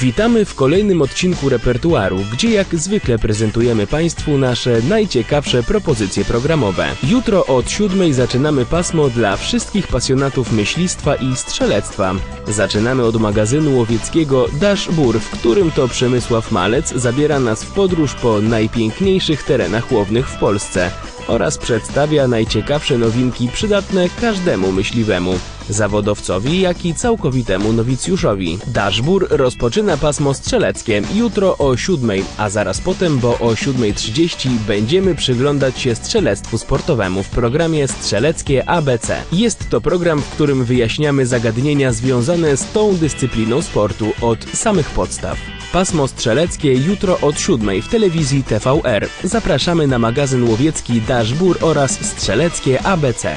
Witamy w kolejnym odcinku repertuaru, gdzie jak zwykle prezentujemy Państwu nasze najciekawsze propozycje programowe. Jutro od siódmej zaczynamy pasmo dla wszystkich pasjonatów myślistwa i strzelectwa. Zaczynamy od magazynu łowieckiego Dash Bur, w którym to Przemysław Malec zabiera nas w podróż po najpiękniejszych terenach łownych w Polsce oraz przedstawia najciekawsze nowinki przydatne każdemu myśliwemu, zawodowcowi, jak i całkowitemu nowicjuszowi. Dashbur rozpoczyna pasmo strzeleckie jutro o 7, a zaraz potem, bo o 7.30 będziemy przyglądać się strzelectwu sportowemu w programie Strzeleckie ABC. Jest to program, w którym wyjaśniamy zagadnienia związane z tą dyscypliną sportu od samych podstaw. Pasmo strzeleckie jutro od 7 w telewizji TVR. Zapraszamy na magazyn łowiecki Dashbur oraz strzeleckie ABC.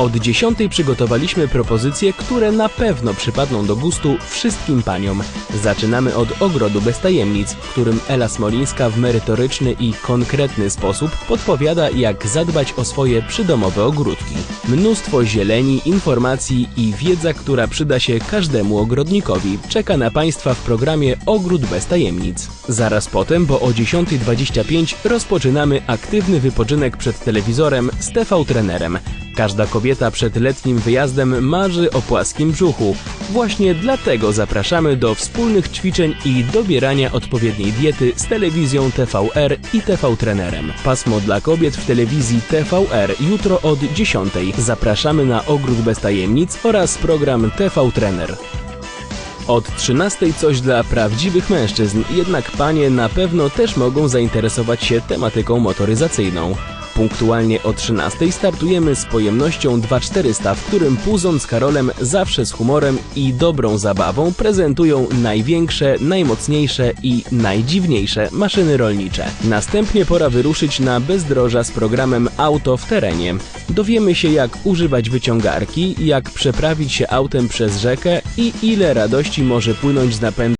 Od 10 przygotowaliśmy propozycje, które na pewno przypadną do gustu wszystkim paniom. Zaczynamy od ogrodu bez tajemnic, w którym Ela Smolińska w merytoryczny i konkretny sposób podpowiada, jak zadbać o swoje przydomowe ogródki. Mnóstwo zieleni, informacji i wiedza, która przyda się każdemu ogrodnikowi, czeka na Państwa w programie Ogród bez tajemnic. Zaraz potem, bo o 10.25 rozpoczynamy aktywny wypoczynek przed telewizorem z TV trenerem. Każda kobieta przed letnim wyjazdem marzy o płaskim brzuchu. Właśnie dlatego zapraszamy do wspólnych ćwiczeń i dobierania odpowiedniej diety z telewizją TVR i TV Trenerem. Pasmo dla kobiet w telewizji TVR jutro od 10. Zapraszamy na Ogród bez tajemnic oraz program TV Trener. Od 13 coś dla prawdziwych mężczyzn, jednak panie na pewno też mogą zainteresować się tematyką motoryzacyjną. Punktualnie o 13 startujemy z pojemnością 2400, w którym Puzon z Karolem zawsze z humorem i dobrą zabawą prezentują największe, najmocniejsze i najdziwniejsze maszyny rolnicze. Następnie pora wyruszyć na bezdroża z programem Auto w terenie. Dowiemy się jak używać wyciągarki, jak przeprawić się autem przez rzekę i ile radości może płynąć z napędu